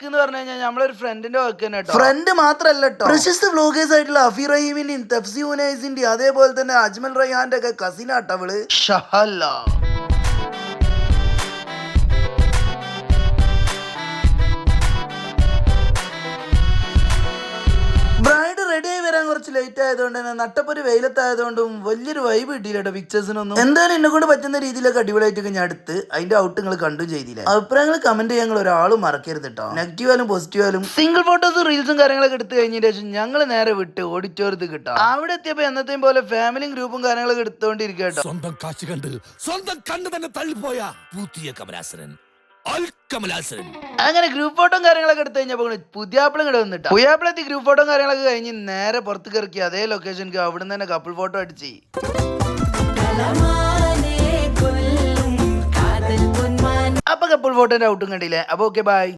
Work എന്ന് പറഞ്ഞു കഴിഞ്ഞാൽ നമ്മളൊരു ഫ്രണ്ടിന്റെ വർക്ക് തന്നെ കേട്ടോ ഫ്രണ്ട് മാത്രല്ല കേട്ടോ പ്രശസ്ത വ്ലോഗേഴ്സ് ആയിട്ടുള്ള അഫി റഹീമിന്റെയും തഫ്സി ഉനൈസിന്റെയും അതേപോലെ തന്നെ അജ്മൽ റയ്ഹാന്റെ ഒക്കെ കസിൻ ആട്ടവൾ ലേറ്റ് ആയതുകൊണ്ട് തന്നെ നട്ടപ്പൊരു വെയിലത്തായതുകൊണ്ടും വലിയൊരു വൈബ് കിട്ടിയില്ല പിക്ചേഴ്സിനൊന്നും എന്തായാലും എന്നെ കൊണ്ട് പറ്റുന്ന രീതിയിലൊക്കെ അടിപൊളിയായിട്ടൊക്കെ ഞാൻ അടുത്ത് അതിന്റെ ഔട്ട് നിങ്ങൾ കണ്ടു ചെയ്തില്ല? അഭിപ്രായങ്ങൾ കമന്റ് ചെയ്യാൻ ഒരാളും മറക്കരുത് കേട്ടോ നെഗറ്റീവ് ആയാലും പോസിറ്റീവ് ആയാലും സിംഗിൾ ഫോട്ടോസും റീൽസും കാര്യങ്ങളൊക്കെ എടുത്തു കഴിഞ്ഞതിന് ശേഷം ഞങ്ങൾ നേരെ വിട്ട് ഓഡിറ്റോറിയത്തിൽ കിട്ടാം. അവിടെ എത്തിയപ്പോ എന്നത്തെയും പോലെ ഫാമിലിയും ഗ്രൂപ്പും കാര്യങ്ങളൊക്കെ എടുത്തോണ്ടിരിക്കട്ടോ കേട്ടോ സ്വന്തം കാശ് കണ്ട് സ്വന്തം കണ്ണ് തന്നെ തള്ളിപ്പോയ പുതിയ കമലാസനൻ. അങ്ങനെ ഗ്രൂപ്പ് ഫോട്ടോ കാര്യങ്ങളൊക്കെ എടുത്തു കഴിഞ്ഞപ്പോൾ പുതിയാപ്പിളും കൂടെ വന്നിട്ട്. പുതിയാപ്പിളെത്തി ഗ്രൂപ്പ് ഫോട്ടോ കാര്യങ്ങളൊക്കെ കഴിഞ്ഞ് നേരെ പുറത്ത് കിറക്കി അതേ ലൊക്കേഷനിക്ക് അവിടെ നിന്ന് തന്നെ കപ്പിൾ ഫോട്ടോ അടിച്ച്. അപ്പൊ കപ്പിൾ ഫോട്ടോന്റെ ഔട്ടും കണ്ടില്ലേ? അപ്പൊ ഓക്കെ ബൈ